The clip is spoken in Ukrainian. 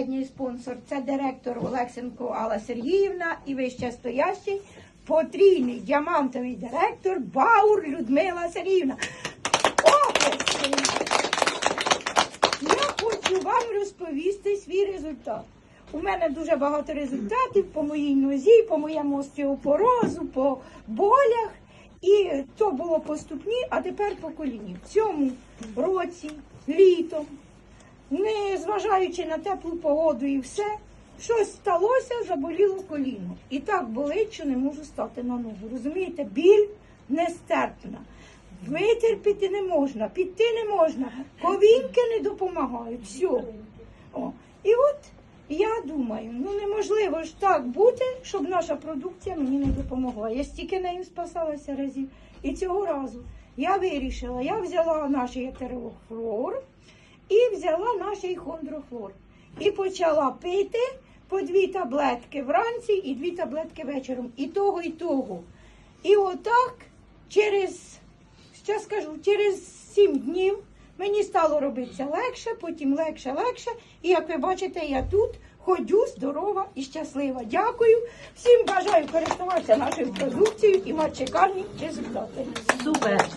Сьогодні спонсор це директор Олексенко Алла Сергіївна і вище стоящий потрійний діамантовий директор Баур Людмила Сергіївна. Я хочу вам розповісти свій результат. У мене дуже багато результатів по моїй нозі, по моєму остеопорозу, по болях. І то було по ступні, а тепер по коліні. В цьому році, літом, не зважаючи на теплу погоду і все, щось сталося, заболіло коліно. І так болить, що не можу стати на ногу. Розумієте, біль нестерпна. Витерпіти не можна, піти не можна, ковінки не допомагають. Все. О. І от я думаю, ну неможливо ж так бути, щоб наша продукція мені не допомогла. Я стільки нею спасалася разів. І цього разу я вирішила, я взяла наш етерофлор і взяла наш хондрохлор. І почала пити по дві таблетки вранці і дві таблетки вечором. І того, і того. І отак через, що скажу, через сім днів мені стало робитися легше, потім легше, легше. І як ви бачите, я тут ходю здорова і щаслива. Дякую. Всім бажаю користуватися нашою продукцією і мати шикарні результати. Супер.